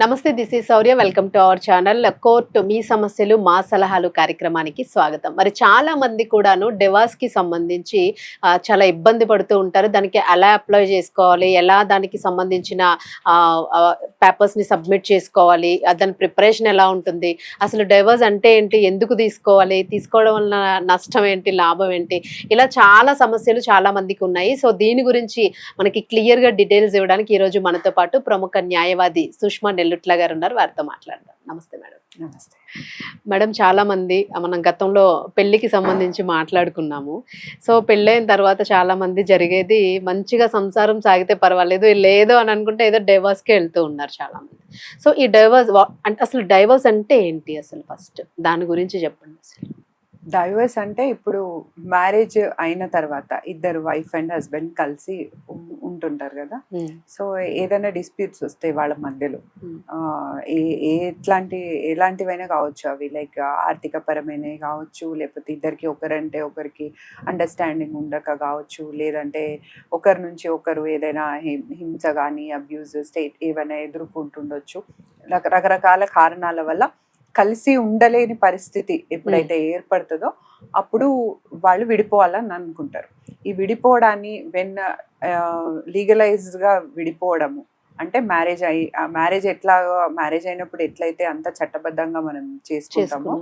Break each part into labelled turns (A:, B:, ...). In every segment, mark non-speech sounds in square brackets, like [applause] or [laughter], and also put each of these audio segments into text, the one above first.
A: నమస్తే this is Sourya. Welcome to our channel. Court మీ సమస్యలు మా సలహాలు కార్యక్రమానికి స్వాగతం. మరి చాలా మంది కూడాను డివార్స్కి సంబంధించి చాలా ఇబ్బంది పడుతూ ఉంటారు. దానికి ఎలా అప్లై చేసుకోవాలి? ఎలా దానికి సంబంధించిన పేపర్స్ని సబ్మిట్ చేసుకోవాలి? దాని ప్రిపరేషన్ ఎలా ఉంటుంది? అసలు డైవర్స్ అంటే ఏంటి? ఎందుకు తీసుకోవాలి? తీసుకోవడం వలన నష్టం ఏంటి? లాభం ఏంటి? ఇలా చాలా సమస్యలు చాలా మందికి ఉన్నాయి. సో దీని గురించి మనకి క్లియర్గా డీటెయిల్స్ ఇవ్వడానికి ఈ రోజు మనతో పాటు ప్రముఖ న్యాయవాది సుష్మా నెల్లుట్ల గారు ఉన్నారు వారితో మాట్లాడదాం. నమస్తే మేడం.
B: నమస్తే.
A: మేడం చాలా మంది మనం గతంలో పెళ్ళికి సంబంధించి మాట్లాడుకున్నాము. సో పెళ్ళైన తర్వాత చాలా మంది జరిగేది మంచిగా సంసారం సాగితే పర్వాలేదు లేదు అని అనుకుంటే ఏదో divorce కి వెళ్తూ ఉన్నారు చాలా మంది సో ఈ డైవర్స్ అంటే అసలు డైవర్స్ అంటే ఏంటి అసలు ఫస్ట్ దాని గురించి చెప్పండి అసలు.
B: డైవర్స్ అంటే ఇప్పుడు మ్యారేజ్ అయిన తర్వాత ఇద్దరు వైఫ్ అండ్ హస్బెండ్ కలిసి ఉంటుంటారు కదా. సో ఏదైనా డిస్ప్యూట్స్ వస్తాయి వాళ్ళ మధ్యలో. ఎట్లాంటి ఎలాంటివైనా కావచ్చు అవి. లైక్ ఆర్థిక పరమైనవి కావచ్చు లేకపోతే ఇద్దరికి ఒకరంటే ఒకరికి అండర్స్టాండింగ్ ఉండక కావచ్చు. లేదంటే ఒకరి నుంచి ఒకరు ఏదైనా హింస కానీ అబ్యూజ్ స్టేట్ ఏమైనా ఎదుర్కొంటుండొచ్చు. రక- రకరకాల కారణాల వల్ల కలిసి ఉండలేని పరిస్థితి ఎప్పుడైతే ఏర్పడుతుందో అప్పుడు వాళ్ళు విడిపోవాలని అనుకుంటారు. ఈ విడిపోవడాన్ని వెన్ లీగలైజ్డ్గా విడిపోవడము అంటే మ్యారేజ్ అయి ఆ మ్యారేజ్ ఎట్లా మ్యారేజ్ అయినప్పుడు ఎట్లయితే అంత చట్టబద్ధంగా మనం చేసుకుంటామో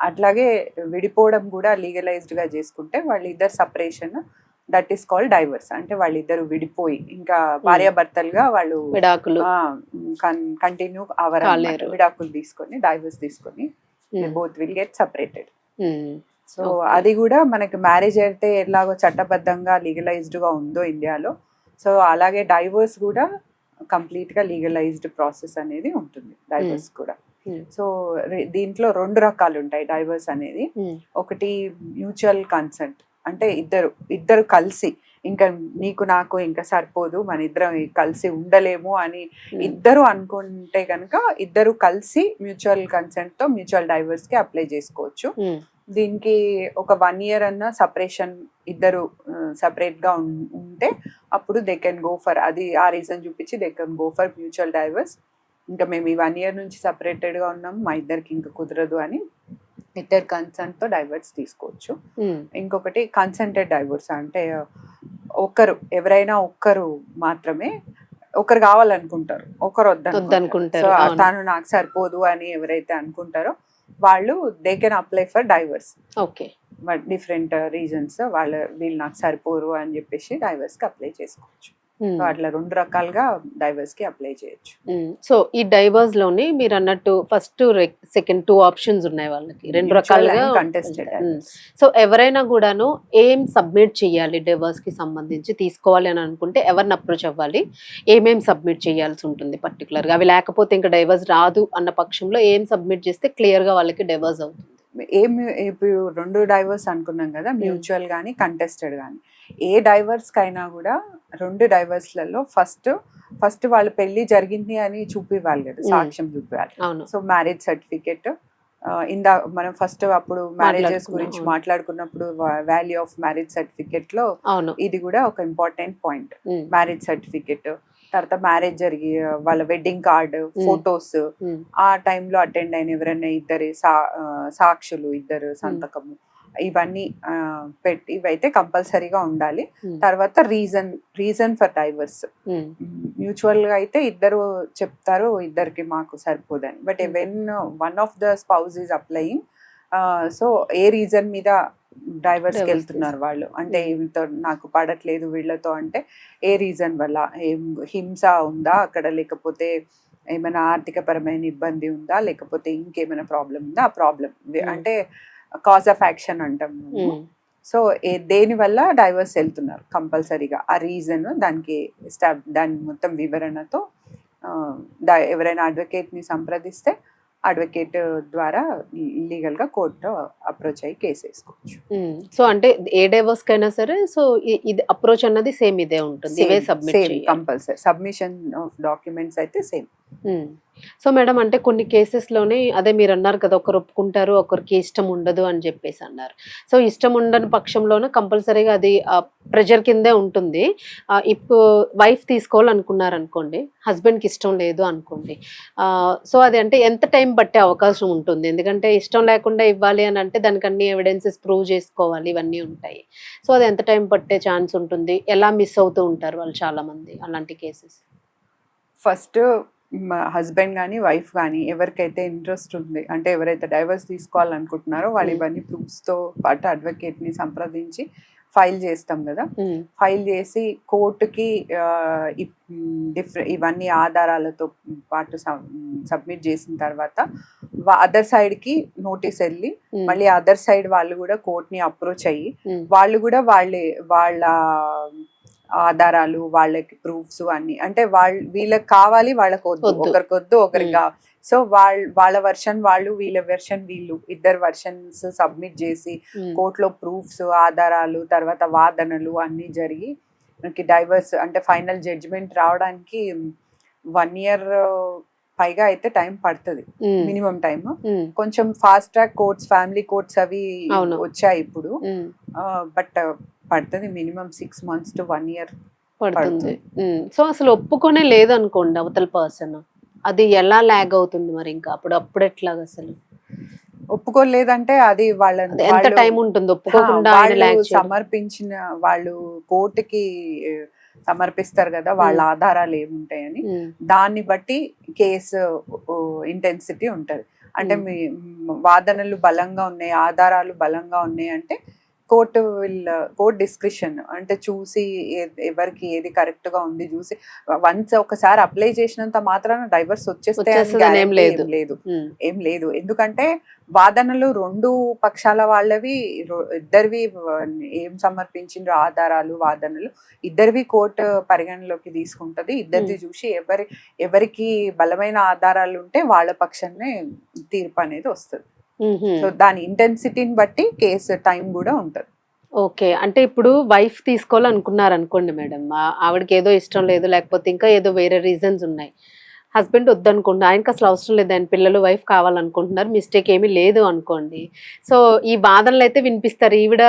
B: అట్లాగే విడిపోవడం కూడా లీగలైజ్డ్గా చేసుకుంటే వాళ్ళిద్దరు separation that is called divorce అంటే వాళ్ళిద్దరు విడిపోయి ఇంకా భార్యాభర్తలుగా వాళ్ళు
A: విడాకులు
B: కంటిన్యూ అవర్. విడాకులు తీసుకొని డైవర్స్ తీసుకొని. Both will get separated. So. అది కూడా మనకి మ్యారేజ్ అయితే ఎలాగో చట్టబద్ధంగా లీగలైజ్డ్గా ఉందో ఇండియాలో సో అలాగే డైవర్స్ కూడా కంప్లీట్గా లీగలైజ్డ్ ప్రాసెస్ అనేది ఉంటుంది డైవర్స్ కూడా
A: Hmm.
B: సో రె- దీంట్లో రెండు రకాలు ఉంటాయి డైవర్స్ అనేది. ఒకటి మ్యూచువల్ కన్సెంట్ అంటే ఇద్దరు ఇద్దరు కలిసి ఇంకా నీకు నాకు ఇంకా సరిపోదు మన ఇద్దరం కలిసి ఉండలేము అని ఇద్దరు అనుకుంటే కనుక ఇద్దరు కలిసి మ్యూచువల్ కన్సెంట్తో మ్యూచువల్ డైవర్స్కి అప్లై చేసుకోవచ్చు.
A: ఉమ్.
B: దీనికి ఒక వన్ ఇయర్ అన్న సపరేషన్ ఇద్దరు సపరేట్గా ఉంటే అప్పుడు దే కెన్ గో ఫర్ అది ఆ రీజన్ చూపించి they can go for mutual divorce. ఇంకా మేము ఈ వన్ ఇయర్ నుంచి separated గా ఉన్నాం మా ఇద్దరికి ఇంకా కుదరదు అని ఇద్దరు కన్సెంట్తో డైవర్స్ తీసుకోవచ్చు
A: ఉమ్.
B: ఇంకొకటి కన్సెంటెడ్ డైవర్స్ అంటే ఒక్కరు ఎవరైనా ఒక్కరు మాత్రమే ఒకరు కావాలనుకుంటారు ఒకరు వద్దనుకుంటారు. తను నాకు సరిపోదు అని ఎవరైతే అనుకుంటారో వాళ్ళు they can apply for divorce
A: okay
B: different reasons వాళ్ళ వీళ్ళు నాకు సరిపోరు అని చెప్పేసి డైవర్స్కి అప్లై చేసుకోవచ్చు. సో అట్లా రెండు రకాలుగా డైవర్స్కి అప్లై చేయొచ్చు
A: ఉమ్. సో ఈ డైవర్స్లోని మీరు అన్నట్టు ఫస్ట్ సెకండ్ టూ ఆప్షన్స్ ఉన్నాయి వాళ్ళకి రెండు రకాలుగా. ఉమ్.
B: divorce.
A: సో ఎవరైనా కూడాను ఏం సబ్మిట్ చేయాలి డివోర్స్కి సంబంధించి తీసుకోవాలి అని అనుకుంటే ఎవరిని అప్రోచ్ అవ్వాలి ఏమేం సబ్మిట్ చేయాల్సి ఉంటుంది పర్టికులర్గా అవి లేకపోతే ఇంకా డైవర్స్ రాదు అన్న పక్షంలో ఏం సబ్మిట్ చేస్తే క్లియర్గా వాళ్ళకి డైవర్స్ అవుతుంది
B: ఏం ఇప్పుడు రెండు డైవర్స్ అనుకున్నాం కదా మ్యూచువల్ కానీ కంటెస్టెడ్ కానీ ఏ డైవర్స్ కైనా కూడా రెండు డైవర్స్లలో ఫస్ట్ ఫస్ట్ వాళ్ళ పెళ్ళి జరిగింది అని చూపివ్వాలి కదా. సాక్ష్యం చూపివ్వాలి సో మ్యారేజ్ సర్టిఫికెట్ ఇందా మనం ఫస్ట్ అప్పుడు మ్యారేజెస్ గురించి. మాట్లాడుకున్నప్పుడు వాల్యూ ఆఫ్ మ్యారేజ్
A: సర్టిఫికెట్లో
B: ఇది కూడా ఒక ఇంపార్టెంట్ పాయింట్. మ్యారేజ్ సర్టిఫికెట్ తర్వాత మ్యారేజ్ జరిగి వాళ్ళ వెడ్డింగ్ కార్డు ఫొటోస్. ఆ టైంలో అటెండ్ అయిన ఎవరైనా ఇద్దరు సాక్షులు ఇద్దరు సంతకము ఇవన్నీ పెట్టి ఇవైతే కంపల్సరీగా ఉండాలి. తర్వాత రీజన్ రీజన్ ఫర్ డైవర్స్. మ్యూచువల్గా అయితే ఇద్దరు చెప్తారు ఇద్దరికి మాకు సరిపోదని but. When one of the spouse is applying so a reason మీద డైవర్స్ వెళ్తున్నారు వాళ్ళు అంటే. వీళ్ళతో నాకు పడట్లేదు వీళ్ళతో అంటే ఏ రీజన్ వల్ల ఏం హింస ఉందా అక్కడ లేకపోతే ఏమైనా ఆర్థిక పరమైన ఇబ్బంది ఉందా లేకపోతే ఇంకేమైనా ప్రాబ్లం ఉందా ఆ ప్రాబ్లం. అంటే కాజ్ ఆఫ్ యాక్షన్ అంటాం.
A: ఉమ్.
B: సో దేని వల్ల డైవర్స్ వెళ్తున్నారు? కంపల్సరీగా. ఆ రీజన్ దానికి స్టాబ్ దాని మొత్తం వివరణతో ఎవరైనా అడ్వకేట్ని సంప్రదిస్తే అడ్వకేట్ ద్వారా లీగల్గా కోర్టు అప్రోచ్ అయ్యి కేసు వేసుకోవచ్చు.
A: సో అంటే ఏ డైవర్స్ కైనా సరే సో ఇది అప్రోచ్ అన్నది సేమ్ ఇదే ఉంటుంది.
B: కంపల్సరీ సబ్మిషన్ ఆఫ్ డాక్యుమెంట్స్ అయితే సేమ్.
A: సో మేడం అంటే కొన్ని కేసెస్లోనే అదే మీరు అన్నారు కదా ఒకరు ఒప్పుకుంటారు ఒకరికి ఇష్టం ఉండదు అని చెప్పేసి అన్నారు. సో ఇష్టం ఉండని పక్షంలోనే కంపల్సరీగా అది ప్రెషర్ కిందే ఉంటుంది. ఇప్పుడు వైఫ్ తీసుకోవాలనుకున్నారు అనుకోండి హస్బెండ్కి ఇష్టం లేదు అనుకోండి సో అది అంటే ఎంత టైం పట్టే అవకాశం ఉంటుంది. ఎందుకంటే ఇష్టం లేకుండా ఇవ్వాలి అని అంటే దానికి అన్ని ఎవిడెన్సెస్ ప్రూవ్ చేసుకోవాలి ఇవన్నీ ఉంటాయి. సో అది ఎంత టైం పట్టే ఛాన్స్ ఉంటుంది? ఎలా మిస్ అవుతూ ఉంటారు వాళ్ళు చాలామంది అలాంటి కేసెస్
B: ఫస్ట్ హస్బెండ్ కానీ వైఫ్ కానీ ఎవరికైతే ఇంట్రెస్ట్ ఉంది అంటే ఎవరైతే డైవర్స్ తీసుకోవాలనుకుంటున్నారో వాళ్ళు
A: Hmm.
B: ఇవన్నీ proofs తో పాటు advocate ని సంప్రదించి ఫైల్ చేస్తాం కదా. ఫైల్ చేసి కోర్టుకి డిఫరెంట్ ఇవన్నీ ఆధారాలతో పాటు సబ్మిట్ చేసిన తర్వాత అదర్ సైడ్కి నోటీస్ వెళ్ళి మళ్ళీ అదర్ సైడ్ వాళ్ళు కూడా కోర్ట్ని అప్రోచ్ అయ్యి వాళ్ళు కూడా వాళ్ళే వాళ్ళ ఆధారాలు వాళ్ళకి ప్రూఫ్స్ అన్ని. అంటే వాళ్ళ వీళ్ళకి కావాలి వాళ్ళకి వద్దు.
A: వద్దు.
B: ఒకరికి వద్దు ఒకరికి. కావాలి సో వాళ్ళ వాళ్ళ వర్షన్ వాళ్ళు వీళ్ళ వెర్షన్ వీళ్ళు. ఇద్దరు వర్షన్స్ సబ్మిట్ చేసి కోర్టులో ప్రూఫ్స్ ఆధారాలు తర్వాత వాదనలు అన్ని జరిగి మనకి డైవర్స్ అంటే ఫైనల్ జడ్జిమెంట్ రావడానికి వన్ ఇయర్ పైగా అయితే టైం పడుతుంది. మినిమం టైం కొంచెం fast track courts family courts అవి. వచ్చాయి ఇప్పుడు. బట్ పడుతుంది minimum six months to one year
A: పడుతుంది. సో అసలు ఒప్పుకొనే లేదనుకోండి అవతల పర్సన్ అది ఎలా లాగ్ అవుతుంది మరి ఇంకా? అప్పుడు అప్పుడు ఎట్లాగా అసలు?
B: ఒప్పుకోలేదంటే అది వాళ్ళ
A: ఎంత టైం ఉంటుంది? ఒప్పుకోకుండా
B: సమర్పించిన వాళ్ళు కోర్టుకి సమర్పిస్తారు కదా వాళ్ళ ఆధారాలు ఏముంటాయని.
A: ఉమ్,
B: దాన్ని బట్టి కేసు ఇంటెన్సిటీ ఉంటది. అంటే
A: Hmm.
B: మ్, వాదనలు బలంగా ఉన్నాయి ఆధారాలు బలంగా ఉన్నాయి అంటే కోర్టు విల్ కోర్ట్ డిస్క్రిప్షన్ అంటే చూసి ఎవరికి ఏది కరెక్ట్గా ఉంది చూసి వన్స్ ఒకసారి అప్లై చేసినంత మాత్రాన డైవర్స్ వచ్చేస్తే
A: లేదు.
B: ఏం లేదు.
A: ఉమ్,
B: ఏం లేదు. ఎందుకంటే వాదనలు రెండు పక్షాల వాళ్ళవి ఇద్దరివి ఏం సమర్పించిండ్రో ఆధారాలు వాదనలు ఇద్దరివి కోర్టు పరిగణలోకి తీసుకుంటది. ఇద్దరిది చూసి ఎవరి ఎవరికి బలమైన ఆధారాలు ఉంటే వాళ్ళ పక్షాన్నే తీర్పు అనేది వస్తుంది. సో దాని ఇంటెన్సిటీని బట్టి కేసు టైం కూడా ఉంటది.
A: ఓకే. అంటే ఇప్పుడు వైఫ్ తీసుకోవాలనుకున్నారు అనుకోండి మేడం ఆవిడకి ఏదో ఇష్టం లేదు లేకపోతే ఇంకా ఏదో వేరే రీజన్స్ ఉన్నాయి. హస్బెండ్ వద్దనుకోండి ఆయనకి అసలు అవసరం లేదు ఆయన పిల్లలు వైఫ్ కావాలనుకుంటున్నారు మిస్టేక్ ఏమీ లేదు అనుకోండి. సో ఈ వాదనలు అయితే వినిపిస్తారు ఈవిడ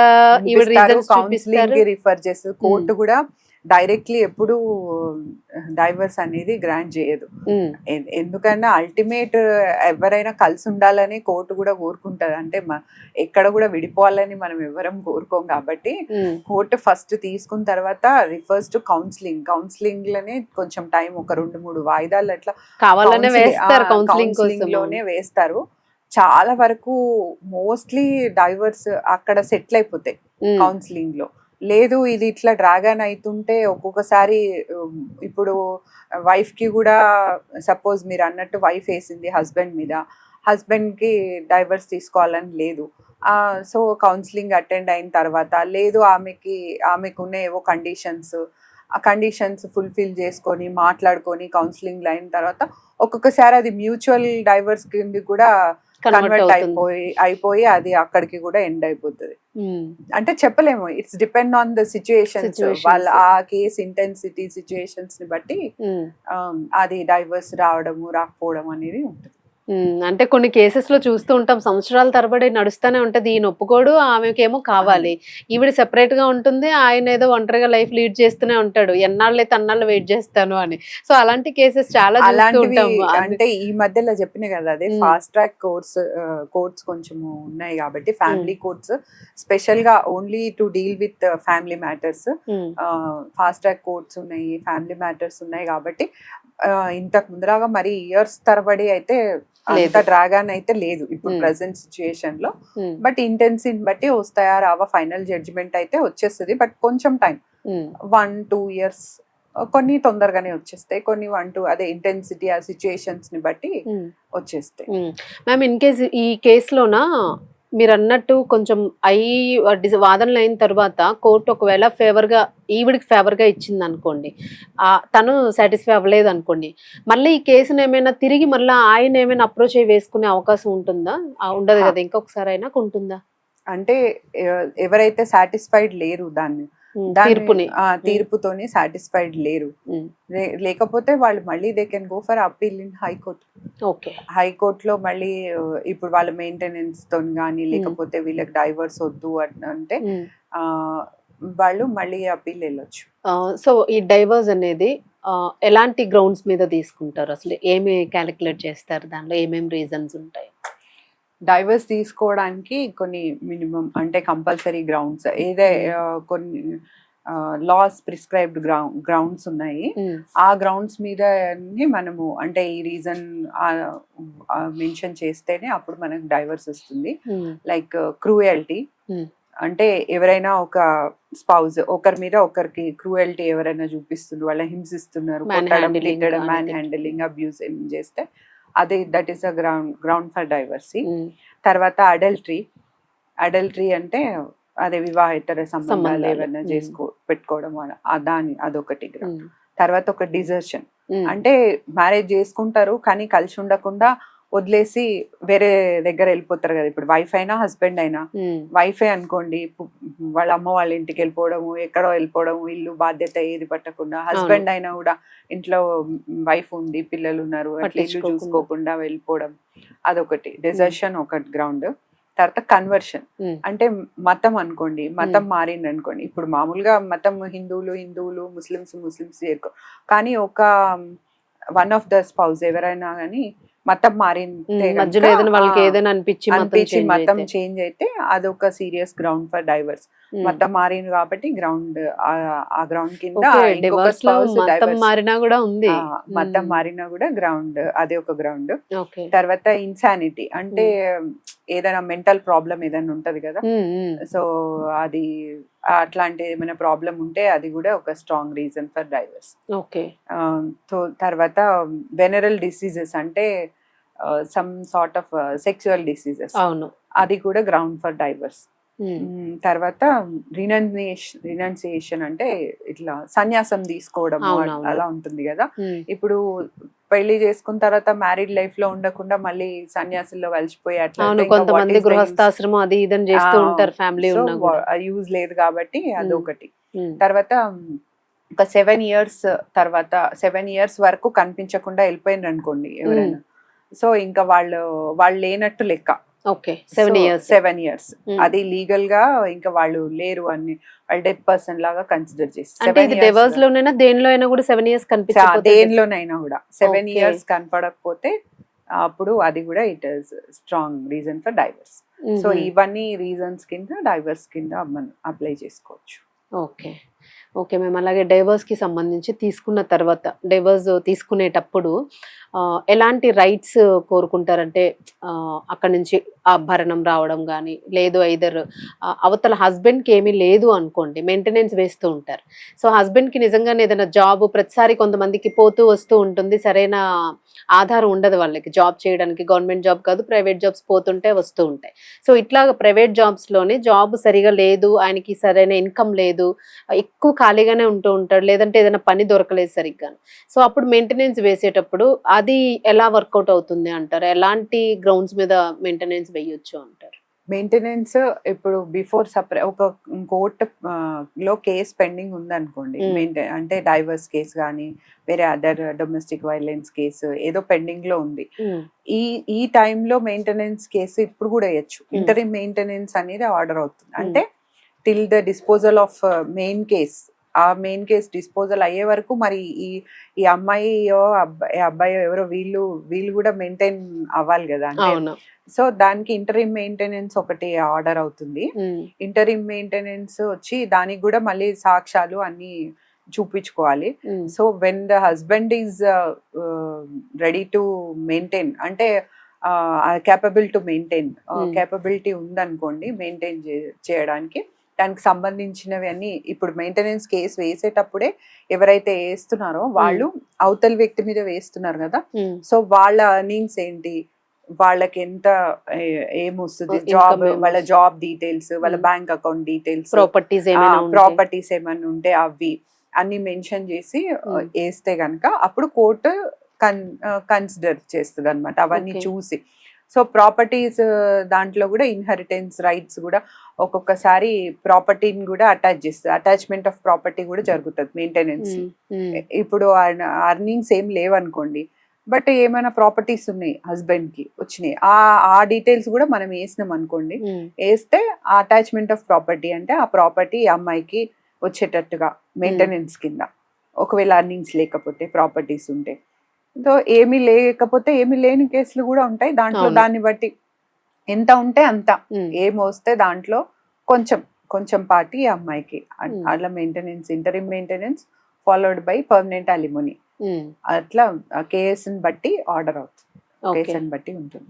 A: ఈవిడ రీజన్స్
B: రిఫర్ చేస్తారు కోర్టు కూడా డైరెక్ట్లీ ఎప్పుడు డైవర్స్ అనేది గ్రాంట్ చేయదు. ఎందుకన్నా అల్టిమేట్ ఎవరైనా కలిసి ఉండాలని కోర్టు కూడా కోరుకుంటది. అంటే ఎక్కడ కూడా విడిపోవాలని మనం ఎవరం కోరుకోం కాబట్టి కోర్టు ఫస్ట్ తీసుకున్న తర్వాత రిఫర్స్ టు కౌన్సిలింగ్. కౌన్సిలింగ్లోనే కొంచెం టైం ఒక రెండు మూడు వాయిదాలు అట్లా కౌన్సిలింగ్లోనే
A: వేస్తారు.
B: చాలా వరకు మోస్ట్లీ డైవర్స్ అక్కడ సెటిల్ అయిపోతాయి కౌన్సిలింగ్లో లేదు ఇది ఇట్లా డ్రాగన్ అవుతుంటే ఒక్కొక్కసారి ఇప్పుడు వైఫ్కి కూడా సపోజ్ మీరు అన్నట్టు వైఫ్ వేసింది హస్బెండ్ మీద హస్బెండ్కి డైవర్స్ తీసుకోవాలని లేదు. సో కౌన్సిలింగ్ అటెండ్ అయిన తర్వాత లేదు ఆమెకి ఆమెకున్న ఏవో కండిషన్స్ ఆ కండిషన్స్ ఫుల్ఫిల్ చేసుకొని మాట్లాడుకొని కౌన్సిలింగ్ అయిన తర్వాత ఒక్కొక్కసారి అది మ్యూచువల్ డైవర్స్ కింద కూడా
A: కన్వర్ట్
B: అయిపోయి అయిపోయి అది అక్కడికి కూడా ఎండ్ అయిపోతుంది.
A: ఉమ్,
B: అంటే చెప్పలేము. It's depend on the situations. వాళ్ళ ఆ కేస్ ఇంటెన్సిటీ సిచ్యుయేషన్స్ని బట్టి
A: ఉమ్.
B: um, అది డైవర్స్ రావడము రాకపోవడం అనేది ఉంటుంది.
A: అంటే కొన్ని కేసెస్లో చూస్తూ ఉంటాం. సంవత్సరాల తరబడి నడుస్తూనే ఉంటది. ఈయన ఒప్పుకోడు ఆమెకేమో కావాలి. ఈవిడ సెపరేట్గా ఉంటుంది. ఆయన ఏదో ఒంటరిగా లైఫ్ లీడ్ చేస్తూనే ఉంటాడు. ఎన్నాళ్ళైతే అన్నాళ్ళు వెయిట్ చేస్తాను అని. సో అలాంటి కేసెస్ చాలా ఉంటాం.
B: అంటే ఈ మధ్యలో చెప్పిన కదా అదే. ఫాస్ట్ ట్రాక్ కోర్స్ కోర్ట్స్ కొంచెము ఉన్నాయి కాబట్టి ఫ్యామిలీ కోర్ట్స్ స్పెషల్గా only to deal with family matters fast track courts ఉన్నాయి ఫ్యామిలీ మ్యాటర్స్ ఉన్నాయి కాబట్టి ఇంతకు ముందరగా మరి ఇయర్స్ తరబడి అయితే అంత. డ్రాగాన్ అయితే లేదు ఇప్పుడు. ప్రెసెంట్
A: సిచ్యుయేషన్లో.
B: బట్ ఇంటెన్సిటీ బట్టి వస్తాయా రావా ఫైనల్ జడ్జిమెంట్ అయితే వచ్చేస్తుంది. బట్ కొంచెం టైం వన్ టూ ఇయర్స్ కొన్ని తొందరగానే వచ్చేస్తాయి. కొన్ని వన్ టూ అదే ఇంటెన్సిటీ ఆ సిచ్యుయేషన్స్ని బట్టి. వచ్చేస్తాయి.
A: మ్యామ్ ఇన్ కేస్ ఈ కేసులోన మీరు అన్నట్టు కొంచెం అయి డిస్- వాదనలు అయిన తర్వాత కోర్టు ఒకవేళ ఫేవర్గా ఈవిడికి ఫేవర్గా ఇచ్చింది అనుకోండి తను సాటిస్ఫై అవ్వలేదు అనుకోండి మళ్ళీ ఈ కేసును ఏమైనా తిరిగి మళ్ళీ ఆయన ఏమైనా అప్రోచ్ అయ్యి వేసుకునే అవకాశం ఉంటుందా? ఉండదు. కదా ఇంకొకసారి అయినా ఉంటుందా
B: అంటే ఎవరైతే సాటిస్ఫైడ్ లేరు దాన్ని-
A: తీర్పుని.
B: ఆ, తీర్పుతోని సాటిస్ఫైడ్ లేరు. లేకపోతే వాళ్ళు మళ్ళీ they can go for appeal in high court
A: okay.
B: హైకోర్టులో మళ్ళీ ఇప్పుడు వాళ్ళ మెయింటెనెన్స్తో కానీ లేకపోతే వీళ్ళకి డైవర్స్ వద్దు అని అంటే వాళ్ళు మళ్ళీ అప్పీల్ వెళ్ళొచ్చు.
A: సో ఈ డైవర్స్ అనేది ఎలాంటి గ్రౌండ్స్ మీద తీసుకుంటారు? అసలు ఏమి క్యాలిక్యులేట్ చేస్తారు? దానిలో ఏమేమి రీజన్స్ ఉంటాయి?
B: డైవర్స్ తీసుకోవడానికి కొన్ని మినిమం అంటే కంపల్సరీ గ్రౌండ్స్ ఏదే ఆ, కొన్ని లాస్ ప్రిస్క్రైబ్డ్ గ్రౌండ్ గ్రౌండ్స్ ఉన్నాయి.
A: ఉమ్,
B: ఆ గ్రౌండ్స్ మీద మనము అంటే ఈ రీజన్ మెన్షన్ చేస్తేనే అప్పుడు మనకు డైవర్స్ వస్తుంది. Like cruelty
A: Hmm.
B: అంటే ఎవరైనా ఒక స్పౌజ్ ఒకరి మీద ఒకరికి క్రూయల్టీ ఎవరైనా చూపిస్తున్నారు వాళ్ళ హింసిస్తున్నారు కొట్టడం తిట్టడం మ్యాన్. హ్యాండిలింగ్ అబ్యూస్ చేస్తే అది that is a ground ground for divorce తర్వాత అడల్టరీ అడల్టరీ అంటే అదే వివాహేతర సంబంధాలు. ఏమైనా
A: Hmm.
B: చేసుకో పెట్టుకోవడం దాని అదొకటి.
A: ఉమ్,
B: తర్వాత ఒక డిజర్షన్
A: ఉమ్,
B: అంటే మ్యారేజ్ చేసుకుంటారు కానీ కలిసి ఉండకుండా వదిలేసి వేరే దగ్గర వెళ్ళిపోతారు కదా. ఇప్పుడు వైఫ్ అయినా హస్బెండ్ అయినా. వైఫే అనుకోండి వాళ్ళ అమ్మ వాళ్ళ ఇంటికి వెళ్ళిపోవడము ఎక్కడో వెళ్ళిపోవడము ఇల్లు బాధ్యత ఏది పట్టకుండా. హస్బెండ్ అయినా కూడా ఇంట్లో వైఫ్ ఉంది పిల్లలు ఉన్నారు అట్లా ఇల్లు. చూసుకోకుండా వెళ్ళిపోవడం అదొకటి. డెజర్షన్ ఒకటి గ్రౌండ్ తర్వాత కన్వర్షన్ అంటే మతం అనుకోండి మతం మారింది అనుకోండి. ఇప్పుడు మామూలుగా మతం హిందువులు హిందువులు ముస్లిమ్స్ ముస్లిమ్స్ చేరుకో కానీ ఒక వన్ ఆఫ్ ద స్పౌజ్ ఎవరైనా కానీ మతం మారింది.
A: మధ్యలో ఏదైనా వాళ్ళకి ఏదైనా అనిపించి మతం
B: అనిపించి మతం. చేంజ్ అయితే అదొక సీరియస్ గ్రౌండ్ ఫర్ డైవర్స్ మతం మారింది కాబట్టి గ్రౌండ్ ఆ గ్రౌండ్ కింద
A: మతం. మారినా కూడా ఉంది.
B: మతం మారినా కూడా గ్రౌండ్ అదే ఒక గ్రౌండ్ తర్వాత ఇన్సానిటీ అంటే ఏదైనా మెంటల్ ప్రాబ్లం ఏదైనా ఉంటది కదా? సో అది అట్లాంటి ఏమైనా ప్రాబ్లం ఉంటే అది కూడా ఒక strong reason for divorce.
A: Okay.
B: So తర్వాత వెనరల్ డిసీజెస్ అంటే some sort of sexual diseases
A: అవును.
B: అది కూడా గ్రౌండ్ ఫర్ డైవర్స్ తర్వాత రినౌన్సియేషన్ రినౌన్సియేషన్ అంటే ఇట్లా సన్యాసం తీసుకోవడం. అలా ఉంటుంది కదా.
A: ఉమ్,
B: ఇప్పుడు పెళ్ళి చేసుకున్న తర్వాత మ్యారీడ్ లైఫ్లో ఉండకుండా మళ్ళీ సన్యాసుల్లో కలిసిపోయి అట్లా
A: కొంతమంది? గృహస్థాశ్రమం అది ఇదని చేస్తూ ఉంటారు ఫ్యామిలీ
B: యూజ్ లేదు కాబట్టి అదొకటి
A: ఉమ్,
B: తర్వాత మ్, ఒక సెవెన్ ఇయర్స్ తర్వాత సెవెన్ ఇయర్స్ వరకు కనిపించకుండా వెళ్ళిపోయినారు అనుకోండి ఎవరైనా సో ఇంకా వాళ్ళు వాళ్ళు లేనట్టు లెక్క.
A: Seven years.
B: Seven years. అది లీగల్గా ఇంకా వాళ్ళు లేరు అని వాళ్ళు డెత్ పర్సన్ లాగా కన్సిడర్ చేసి
A: డివోర్స్ లోనైనా దేనిలో అయినా కూడా సెవెన్ ఇయర్స్
B: దేనిలోనైనా కూడా. సెవెన్. ఇయర్స్ కనపడకపోతే అప్పుడు అది కూడా it is strong reason for divorce so. ఇవన్నీ రీజన్స్ కింద డైవర్స్ కింద మనం అప్లై చేసుకోవచ్చు.
A: ఓకే ఓకే మేము అలాగే డైవర్స్కి సంబంధించి తీసుకున్న తర్వాత డైవర్స్ తీసుకునేటప్పుడు ఎలాంటి రైట్స్ కోరుకుంటారంటే అక్కడి నుంచి ఆభరణం రావడం కానీ లేదు ఐదర్ అవతల హస్బెండ్కి ఏమీ లేదు అనుకోండి మెయింటెనెన్స్ వేస్తూ ఉంటారు. సో హస్బెండ్కి నిజంగానే ఏదైనా జాబ్ ప్రతిసారి కొంతమందికి పోతూ వస్తూ ఉంటుంది సరైన ఆధారం ఉండదు వాళ్ళకి. జాబ్ చేయడానికి గవర్నమెంట్ జాబ్ కాదు ప్రైవేట్ జాబ్స్ పోతుంటే వస్తూ ఉంటాయి. సో ఇట్లా ప్రైవేట్ జాబ్స్లోనే జాబ్ సరిగా లేదు ఆయనకి సరైన ఇన్కమ్ లేదు ఎక్కువ ఖాళీగానే ఉంటూ ఉంటాడు లేదంటే ఏదైనా పని దొరకలేదు సరిగ్గా. సో అప్పుడు మెయింటెనెన్స్ వేసేటప్పుడు అది ఎలా వర్కౌట్ అవుతుంది అంటారు? ఎలాంటి గ్రౌండ్స్ మీద మెయింటెనెన్స్ వేయొచ్చు అంటారు?
B: మెయింటెనెన్స్ ఇప్పుడు బిఫోర్ సపరే ఒక కోర్ట్లో కేసు పెండింగ్ ఉందనుకోండి. మెయింటైన్ అంటే డైవర్స్ కేసు కానీ వేరే అదర్ డొమెస్టిక్ వైలెన్స్ కేసు ఏదో పెండింగ్లో ఉంది. ఈ ఈ టైంలో మెయింటెనెన్స్ కేసు ఇప్పుడు కూడా వేయచ్చు. ఇంటరీ మెయింటెనెన్స్ అనేది ఆర్డర్ అవుతుంది. అంటే till the disposal of main case ఆ మెయిన్ కేస్ డిస్పోజల్ అయ్యే వరకు మరి ఈ ఈ అమ్మాయియో అబ్బాయి అబ్బాయో ఎవరో వీళ్ళు వీళ్ళు కూడా మెయింటైన్ అవ్వాలి కదా అంటే సో దానికి ఇంటరీమ్ మెయింటెనెన్స్ ఒకటి ఆర్డర్ అవుతుంది. ఇంటరీమ్ మెయింటెనెన్స్ వచ్చి దానికి కూడా మళ్ళీ సాక్ష్యాలు అన్ని చూపించుకోవాలి. So when the husband is ready to maintain అంటే క్యాపబుల్ టు మెయింటైన్. క్యాపబిలిటీ ఉందనుకోండి మెయింటైన్ చేయడానికి దానికి సంబంధించినవి అన్ని ఇప్పుడు మెయింటెనెన్స్ కేసు వేసేటప్పుడే ఎవరైతే వేస్తున్నారో వాళ్ళు అవతల వ్యక్తి మీద వేస్తున్నారు కదా సో వాళ్ళ ఎర్నింగ్స్ ఏంటి వాళ్ళకి ఎంత ఏమొస్తుంది జాబ్. వాళ్ళ జాబ్ డీటెయిల్స్ వాళ్ళ. Bank account details
A: properties.
B: Properties ఏమైనా ఉంటే అవి అన్ని మెన్షన్ చేసి. వేస్తే గనక అప్పుడు కోర్టు కన్ కన్సిడర్ చేస్తుంది అనమాట అవన్నీ. చూసి సో ప్రాపర్టీస్ దాంట్లో కూడా ఇన్హెరిటెన్స్ రైట్స్ కూడా ఒక్కొక్కసారి ప్రాపర్టీని కూడా అటాచ్ చేస్తుంది. అటాచ్మెంట్ ఆఫ్ ప్రాపర్టీ కూడా జరుగుతుంది మెయింటెనెన్స్ ఇప్పుడు అర్నింగ్స్ ఏం లేవనుకోండి బట్ ఏమైనా ప్రాపర్టీస్ ఉన్నాయి హస్బెండ్కి వచ్చినాయి ఆ ఆ డీటెయిల్స్ కూడా మనం వేసినాం అనుకోండి వేస్తే ఆ అటాచ్మెంట్ ఆఫ్ ప్రాపర్టీ అంటే ఆ ప్రాపర్టీ అమ్మాయికి వచ్చేటట్టుగా మెయింటెనెన్స్ కింద. ఒకవేళ అర్నింగ్స్ లేకపోతే ప్రాపర్టీస్ ఉంటే. సో ఏమీ లేకపోతే ఏమీ లేని కేసులు కూడా ఉంటాయి. దాంట్లో. దాన్ని బట్టి ఎంత ఉంటే అంత.
A: ఉమ్,
B: ఏం వస్తే దాంట్లో కొంచెం కొంచెం పార్టీ ఈ అమ్మాయికి. అట్లా maintenance interim maintenance followed by permanent alimony. అట్లా కేఎస్ బట్టి ఆర్డర్ అవుతుంది బట్టి ఉంటుంది.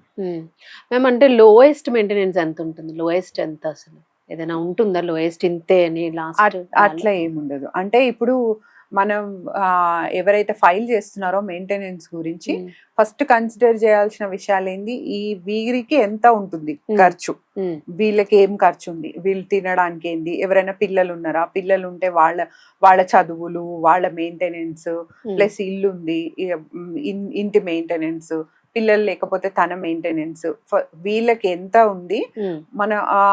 A: మ్యామ్ అంటే లోయెస్ట్ మెయింటెనెన్స్ ఎంత ఉంటుంది? లోయెస్ట్ ఎంత అసలు? ఏదైనా ఉంటుందా? లోయెస్ట్ ఇంతే అని లాస్ట్
B: అట్- అట్లా ఏముండదు. అంటే ఇప్పుడు మనం ఎవరైతే ఫైల్ చేస్తున్నారో మెయింటెనెన్స్ గురించి ఫస్ట్ కన్సిడర్ చేయాల్సిన విషయాలు ఏంది ఈ వీరికి ఎంత ఉంటుంది. ఖర్చు? వీళ్ళకి ఏం ఖర్చు ఉంది వీళ్ళు తినడానికి ఏంది ఎవరైనా పిల్లలు ఉన్నారా పిల్లలు ఉంటే వాళ్ళ వాళ్ళ చదువులు వాళ్ళ మెయింటెనెన్స్ ప్లస్ ఇల్లు ఉంది ఇంటి మెయింటెనెన్స్ పిల్లలు లేకపోతే తన మెయింటెనెన్స్ వీళ్ళకి ఎంత ఉంది మన ఆ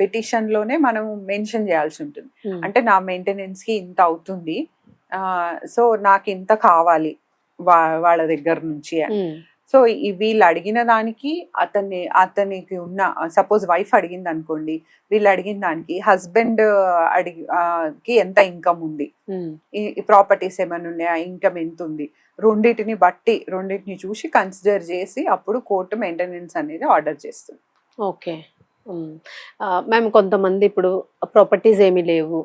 B: పిటిషన్లోనే మనం మెన్షన్ చేయాల్సి ఉంటుంది. అంటే నా మెయింటెనెన్స్కి ఇంత అవుతుంది. సో నాకు ఇంత కావాలి వాళ్ళ దగ్గర నుంచి. సో వీళ్ళు అడిగిన దానికి అతన్ని అతనికి ఉన్న సపోజ్ వైఫ్ అడిగింది అనుకోండి వీళ్ళు అడిగిన దానికి హస్బెండ్ అడిగి కి ఎంత ఇన్కమ్ ఉంది? ఈ ప్రాపర్టీస్ ఏమైనా ఉన్నాయా? ఇన్కమ్ ఎంత ఉంది రెండింటిని బట్టి రెండింటిని చూసి కన్సిడర్ చేసి అప్పుడు కోర్టు మెయింటెనెన్స్ అనేది ఆర్డర్ చేస్తుంది.
A: ఓకే. మ్యామ్ కొంతమంది ఇప్పుడు ప్రాపర్టీస్ ఏమీ లేవు.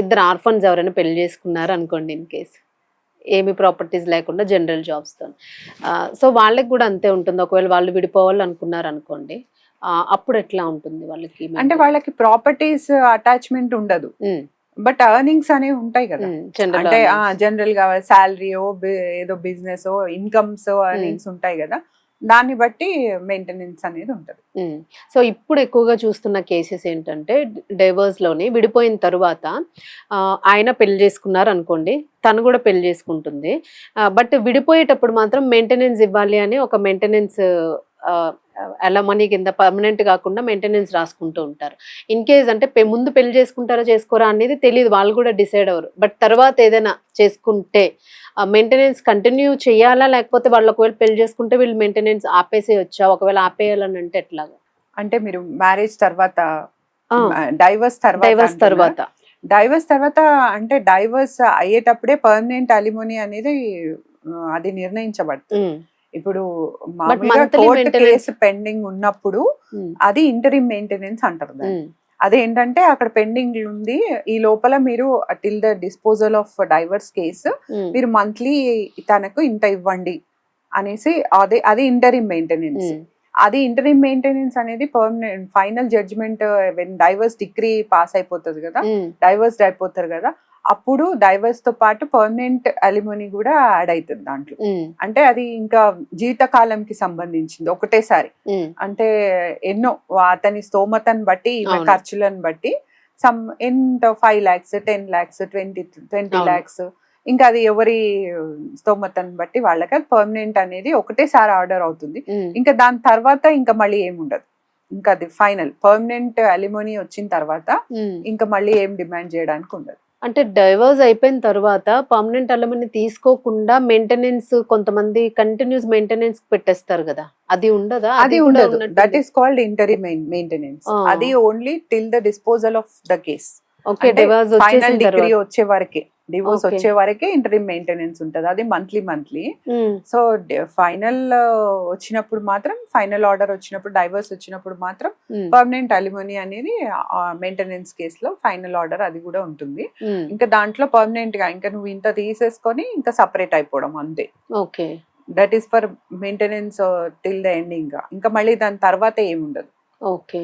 A: ఇద్దరు ఆర్ఫన్స్ ఎవరైనా పెళ్ళి చేసుకున్నారు అనుకోండి ఇన్ కేస్. ఏమి ప్రాపర్టీస్ లేకుండా జనరల్ జాబ్స్తో సో వాళ్ళకి కూడా అంతే ఉంటుంది. ఒకవేళ వాళ్ళు విడిపోవాలి అనుకున్నారు అనుకోండి అప్పుడు ఎట్లా ఉంటుంది వాళ్ళకి?
B: అంటే వాళ్ళకి ప్రాపర్టీస్ అటాచ్మెంట్ ఉండదు. బట్ ఎర్నింగ్స్ అనేవి ఉంటాయి కదా. అంటే. జనరల్గా శాలరీయో ఏదో బిజినెస్ ఇన్కమ్స్ ఎర్నింగ్స్ ఉంటాయి కదా. దాన్ని బట్టి మెయింటెనెన్స్ అనేది ఉంటుంది.
A: సో ఇప్పుడు ఎక్కువగా చూస్తున్న కేసెస్ ఏంటంటే డైవర్స్లోని విడిపోయిన తర్వాత ఆయన పెళ్ళి చేసుకున్నారు అనుకోండి తను కూడా పెళ్ళి చేసుకుంటుంది. బట్ విడిపోయేటప్పుడు మాత్రం మెయింటెనెన్స్ ఇవ్వాలి అని ఒక మెయింటెనెన్స్ అలా మనీ కింద పర్మనెంట్ కాకుండా మెయింటెనెన్స్ రాసుకుంటూ ఉంటారు. ఇన్ కేస్ అంటే ముందు పెళ్ళి చేసుకుంటారా చేసుకోరా అనేది తెలియదు వాళ్ళు కూడా డిసైడ్ అవ్వరు. బట్ తర్వాత ఏదైనా చేసుకుంటే మెయింటెనెన్స్ కంటిన్యూ చేయాలా లేకపోతే వాళ్ళు ఒకవేళ పెళ్ళి చేసుకుంటే వీళ్ళు మెయింటెనెన్స్ ఆపేసేయొచ్చా ఒకవేళ ఆపేయాలని అంటే ఎట్లాగా?
B: అంటే మీరు మ్యారేజ్ తర్వాత డైవర్స్ తర్వాత
A: డైవర్స్ తర్వాత.
B: డైవర్స్ తర్వాత అంటే డైవర్స్ అయ్యేటప్పుడే పర్మనెంట్ అలిమోని అనేది అది నిర్ణయించబడుతుంది. ఇప్పుడు కోర్టు కేసు పెండింగ్ ఉన్నప్పుడు
A: ఉమ్,
B: అది ఇంటరిమ్ మెయింటెనెన్స్ అంటారు.
A: ఉమ్,
B: అదేంటంటే అక్కడ పెండింగ్ ఉంది. ఈ లోపల మీరు till the disposal of divorce case మీరు మంత్లీ తనకు ఇంత ఇవ్వండి అనేసి అదే అది ఇంటరిమ్ మెయింటెనెన్స్
A: ఉమ్,
B: అది ఇంటరిమ్ మెయింటెనెన్స్ అనేది permanent final judgement when divorce degree pass అయిపోతుంది కదా డైవర్స్ అయిపోతారు కదా అప్పుడు డైవర్స్తో పాటు పర్మనెంట్ అలిమోని కూడా యాడ్ అవుతుంది దాంట్లో. అంటే అది ఇంకా జీవితకాలంకి సంబంధించింది ఒకటేసారి. అంటే ఎన్నో అతని స్తోమతను బట్టి. ఖర్చులను బట్టి సమ్ ఎంత five lakhs ten lakhs twenty twenty. Lakhs ఇంకా అది ఎవరి స్తోమతను బట్టి వాళ్ళకి అది పర్మనెంట్ అనేది ఒకటేసారి ఆర్డర్ అవుతుంది. ఇంకా దాని తర్వాత ఇంకా మళ్ళీ ఏమి ఉండదు ఇంకా అది ఫైనల్. పర్మనెంట్ అలిమోని వచ్చిన తర్వాత. ఇంకా మళ్ళీ ఏం డిమాండ్ చేయడానికి ఉండదు.
A: అంటే డైవర్స్ అయిపోయిన తర్వాత పర్మనెంట్ అలమని తీసుకోకుండా మెయింటెనెన్స్ కొంతమంది కంటిన్యూస్ మెయింటెనెన్స్ పెట్టేస్తారు కదా. అది ఉండదా?
B: అది ఉండదు. That is called interim maintenance. అది only till the disposal of the case
A: okay divorce
B: final degree వచ్చే వరకే. డివోర్స్. వచ్చే వరకే ఇంటరిమ్ మెయింటెనెన్స్ ఉంటది. అది మంత్లీ మంత్లీ. సో ఫైనల్ వచ్చినప్పుడు మాత్రం ఫైనల్ ఆర్డర్ వచ్చినప్పుడు డైవర్స్ వచ్చినప్పుడు మాత్రం పర్మనెంట్ అలిమోని అనేది మెయింటెనెన్స్ కేసులో ఫైనల్ ఆర్డర్ అది కూడా ఉంటుంది. ఇంకా దాంట్లో పర్మనెంట్గా ఇంకా నువ్వు ఇంత తీసేసుకొని ఇంకా సపరేట్ అయిపోవడం అంతే.
A: Okay.
B: That is for maintenance till the ending ఇంకా మళ్ళీ దాని తర్వాత ఏముండదు.
A: ఓకే.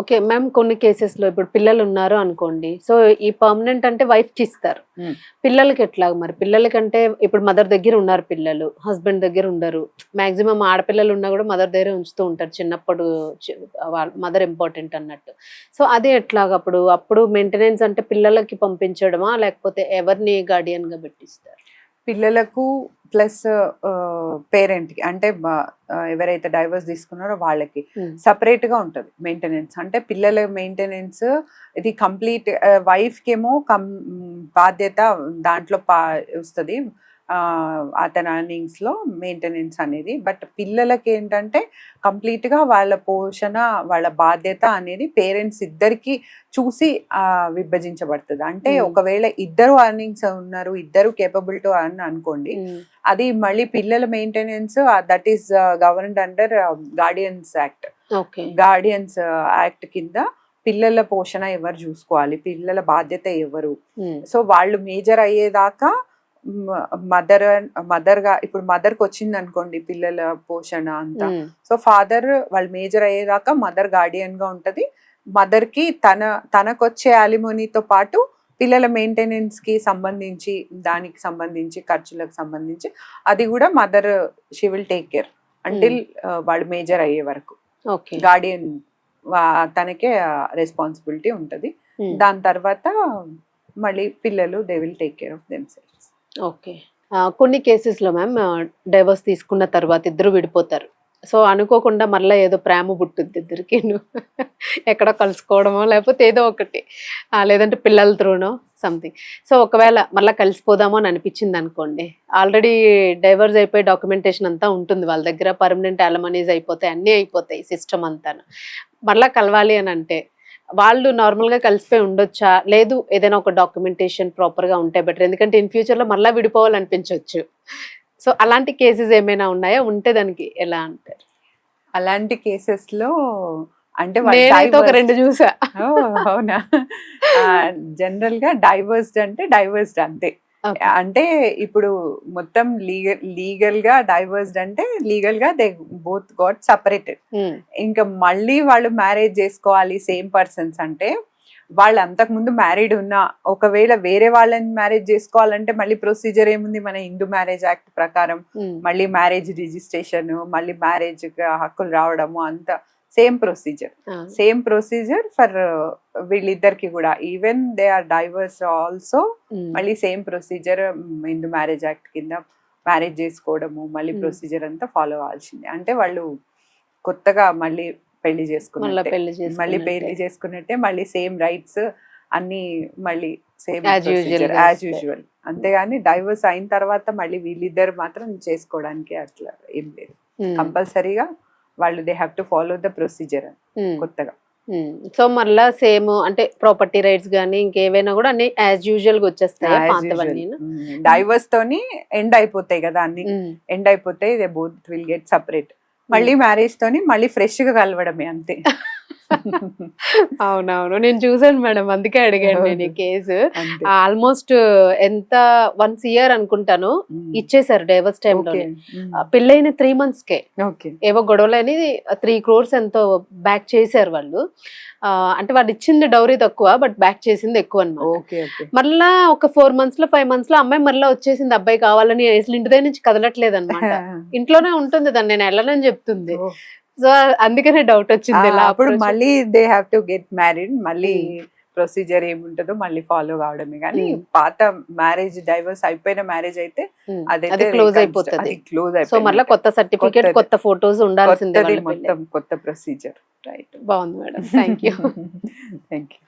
A: ఓకే మ్యామ్ కొన్ని కేసెస్లో ఇప్పుడు పిల్లలు ఉన్నారు అనుకోండి. సో ఈ పర్మనెంట్ అంటే వైఫ్కి ఇస్తారు. పిల్లలకి ఎట్లా మరి? పిల్లలకంటే ఇప్పుడు మదర్ దగ్గర ఉన్నారు పిల్లలు హస్బెండ్ దగ్గర ఉండరు. మాక్సిమం ఆడపిల్లలు ఉన్నా కూడా మదర్ దగ్గర ఉంచుతూ ఉంటారు చిన్నప్పుడు మదర్ ఇంపార్టెంట్ అన్నట్టు. సో అది ఎట్లాగ అప్పుడు? అప్పుడు మెయింటెనెన్స్ అంటే పిల్లలకి పంపించడమా? లేకపోతే ఎవరిని గార్డియన్గా పెట్టిస్తారు?
B: పిల్లలకు ప్లస్ పేరెంట్కి అంటే ఎవరైతే డైవర్స్ తీసుకున్నారో వాళ్ళకి సపరేట్గా ఉంటది మెయింటెనెన్స్. అంటే పిల్లల మెయింటెనెన్స్ ఇది కంప్లీట్ వైఫ్ కేమో కం బాధ్యత దాంట్లో పా వస్తుంది. అతని ఎర్నింగ్స్లో మెయింటెనెన్స్ అనేది. బట్ పిల్లలకి ఏంటంటే కంప్లీట్గా వాళ్ళ పోషణ వాళ్ళ బాధ్యత అనేది పేరెంట్స్ ఇద్దరికి చూసి విభజించబడుతుంది. అంటే
A: Hmm.
B: ఒకవేళ ఇద్దరు అర్నింగ్స్ ఉన్నారు ఇద్దరు కేపబుల్ టు అర్న్ అనుకోండి
A: ఉమ్,
B: అది మళ్ళీ పిల్లల maintenance that is government under guardians act
A: okay.
B: Guardians act కింద పిల్లల పోషణ ఎవరు చూసుకోవాలి? పిల్లల బాధ్యత ఎవరు?
A: ఉమ్,
B: సో వాళ్ళు మేజర్ అయ్యేదాకా మదర్ మదర్గా ఇప్పుడు మదర్కి వచ్చింది అనుకోండి పిల్లల పోషణ అంతా. సో ఫాదర్ వాళ్ళు మేజర్ అయ్యేదాకా మదర్ గార్డియన్గా ఉంటది. మదర్కి తన తనకొచ్చే అలిమోనీతో పాటు పిల్లల మెయింటెనెన్స్కి సంబంధించి దానికి సంబంధించి ఖర్చులకు సంబంధించి అది కూడా mother she will take care until వాళ్ళు మేజర్ అయ్యే వరకు. గార్డియన్ తనకే రెస్పాన్సిబిలిటీ ఉంటది. దాని తర్వాత మళ్ళీ పిల్లలు they will take care of themselves
A: okay. కొన్ని కేసెస్లో మ్యామ్ డైవర్స్ తీసుకున్న తర్వాత ఇద్దరు విడిపోతారు. సో అనుకోకుండా మళ్ళీ ఏదో ప్రేమ పుట్టుద్ది ఇద్దరికి. [laughs] ఎక్కడో కలుసుకోవడమో లేకపోతే ఏదో ఒకటి. లేదంటే పిల్లల త్రూనో సంథింగ్. సో ఒకవేళ మళ్ళీ కలిసిపోదామో అని అనిపించింది అనుకోండి. ఆల్రెడీ డైవర్స్ అయిపోయి డాక్యుమెంటేషన్ అంతా ఉంటుంది. వాళ్ళ దగ్గర పర్మనెంట్ అలమనీస్ అయిపోతాయి అన్నీ అయిపోతాయి సిస్టమ్ అంతా మళ్ళీ కలవాలి అని అంటే వాళ్ళు నార్మల్గా కలిసిపోయి ఉండొచ్చా? లేదు ఏదైనా ఒక డాక్యుమెంటేషన్ ప్రాపర్గా ఉంటే బెటర్ ఎందుకంటే ఇన్ ఫ్యూచర్లో మళ్ళీ విడిపోవాలనిపించవచ్చు సో అలాంటి కేసెస్ ఏమైనా ఉన్నాయా? ఉంటే దానికి ఎలా అంటారు
B: అలాంటి కేసెస్లో అంటే
A: ఒక రెండు చూసా.
B: అవునా? జనరల్గా డైవర్స్డ్ అంటే డైవర్స్డ్ అంతే. అంటే ఇప్పుడు మొత్తం లీగల్ లీగల్గా డైవర్స్డ్ అంటే లీగల్గా దే బోత్ గాట్ సపరేటెడ్. ఇంకా మళ్ళీ వాళ్ళు మ్యారేజ్ చేసుకోవాలి సేమ్ పర్సన్స్ అంటే వాళ్ళు అంతకు ముందు మ్యారీడ్ ఉన్నా ఒకవేళ వేరే వాళ్ళని మ్యారేజ్ చేసుకోవాలంటే మళ్ళీ ప్రొసీజర్ ఏముంది మన హిందూ మ్యారేజ్ యాక్ట్ ప్రకారం? మళ్ళీ మ్యారేజ్ రిజిస్ట్రేషన్ మళ్ళీ మ్యారేజ్ హక్కులు రావడము అంత. Same procedure same procedure for వీళ్ళిద్దరికి కూడా. Even they are divorce also మళ్ళీ same procedure Hindu marriage act కింద మ్యారేజ్ చేసుకోవడము మళ్ళీ
A: Hmm.
B: ప్రొసీజర్ అంతా ఫాలో అవ్వాల్సిందే. అంటే వాళ్ళు కొత్తగా మళ్ళీ
A: పెళ్ళి
B: చేసుకున్నట్టే.
A: పెళ్ళి
B: మళ్ళీ. పెళ్ళి చేసుకున్నట్టే. మళ్ళీ సేమ్ రైట్స్ అన్ని మళ్ళీ సేమ్ యాజ్. యూజువల్ అంతేగాని డైవర్స్ అయిన తర్వాత మళ్ళీ వీళ్ళిద్దరు మాత్రం చేసుకోవడానికి అట్లా ఏం లేదు. కంపల్సరీగా వాళ్ళు they have to follow the procedure కొత్తగా.
A: సో మళ్ళా సేమ్ అంటే ప్రాపర్టీ రైట్స్ కానీ ఇంకేవైనా కూడా అన్ని యాజ్ యూజువల్గా వచ్చేస్తాయి
B: డైవర్స్ తోని ఎండ్ అయిపోతాయి కదా అన్ని. ఎండ్ అయిపోతాయి they both will get separate మళ్ళీ మ్యారేజ్ తోని మళ్ళీ ఫ్రెష్గా కలవడమే అంతే. [laughs] [laughs]
A: అవునవును. నేను చూసాను మేడం అందుకే అడిగాను నేను ఈ. కేసు. ఆల్మోస్ట్ ఎంత వన్స్ ఇయర్ అనుకుంటాను. ఇచ్చేసారు డైవర్స్ టైంలో. పెళ్ళైన త్రీ మంత్స్ కే ఏవో గొడవలు అనేది త్రీ క్రోర్స్ ఎంతో బ్యాక్ చేశారు వాళ్ళు. అంటే వాళ్ళు ఇచ్చింది డౌరీ తక్కువ బట్ బ్యాక్ చేసింది ఎక్కువ
B: ఓకే
A: మళ్ళా ఒక ఫోర్ మంత్స్లో ఫైవ్ మంత్స్లో అమ్మాయి మళ్ళీ వచ్చేసింది అబ్బాయి కావాలని అసలు ఇంటి దగ్గర నుంచి కదలట్లేదు అనమాట [laughs] ఇంట్లోనే ఉంటుంది దాన్ని నేను వెళ్ళనని చెప్తుంది. సో అందుకనే డౌట్ వచ్చింది
B: అప్పుడు మళ్ళీ they have to get married మళ్ళీ ప్రొసీజర్ ఏముంటుందో మళ్ళీ ఫాలో కావడమే. కానీ
A: మ్మ్.
B: పాత మ్యారేజ్ డైవర్స్ అయిపోయిన మ్యారేజ్ అయితే
A: అది క్లోజ్ అయిపోతుంది.
B: క్లోజ్
A: సో మళ్ళీ కొత్త సర్టిఫికేట్. కొత్త ఫొటోస్ ఉండాల్సిందే.
B: మొత్తం కొత్త ప్రొసీజర్ రైట్
A: బాగుంది madam. Thank you
B: thank you